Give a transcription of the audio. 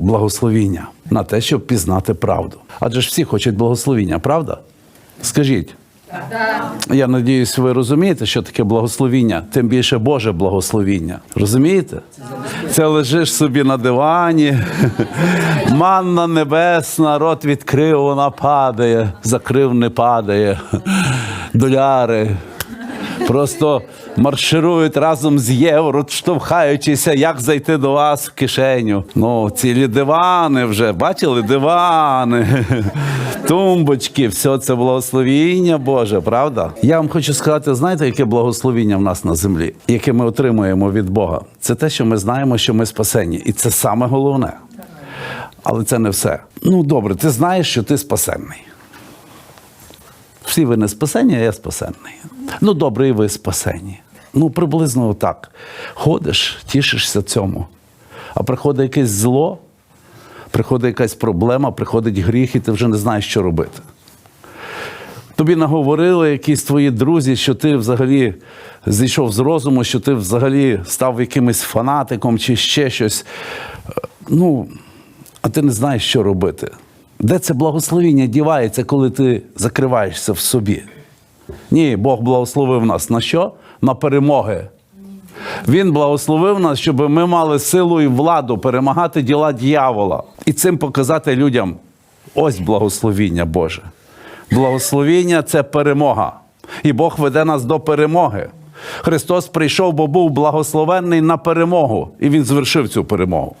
благословіння на те, щоб пізнати правду. Адже ж всі хочуть благословіння, правда? Скажіть. Я надіюсь, ви розумієте, що таке благословіння, тим більше Боже благословіння. Розумієте? Це лежиш собі на дивані, манна небесна, рот відкрив, вона падає, закрив, не падає. Доляри. Просто марширують разом з євро, штовхаючися, як зайти до вас в кишеню. Ну, цілі дивани вже, бачили дивани, тумбочки, все це благословіння Боже, правда? Я вам хочу сказати, знаєте, яке благословіння в нас на землі, яке ми отримуємо від Бога? Це те, що ми знаємо, що ми спасені. І це саме головне. Але це не все. Ну, добре, ти знаєш, що ти спасенний. Всі ви не спасені, а я спасенний. Ну, добре, і ви спасені. Ну, приблизно так. Ходиш, тішишся цьому. А приходить якесь зло, приходить якась проблема, приходить гріх, і ти вже не знаєш, що робити. Тобі наговорили якісь твої друзі, що ти взагалі зійшов з розуму, що ти взагалі став якимось фанатиком чи ще щось. Е, Ну, а ти не знаєш, що робити. Де це благословіння дівається, коли ти закриваєшся в собі? Ні, Бог благословив нас на що? На перемоги. Він благословив нас, щоб ми мали силу і владу перемагати діла дьявола. І цим показати людям ось благословіння Боже. Благословіння це перемога. І Бог веде нас до перемоги. Христос прийшов, бо був благословенний на перемогу, і Він звершив цю перемогу.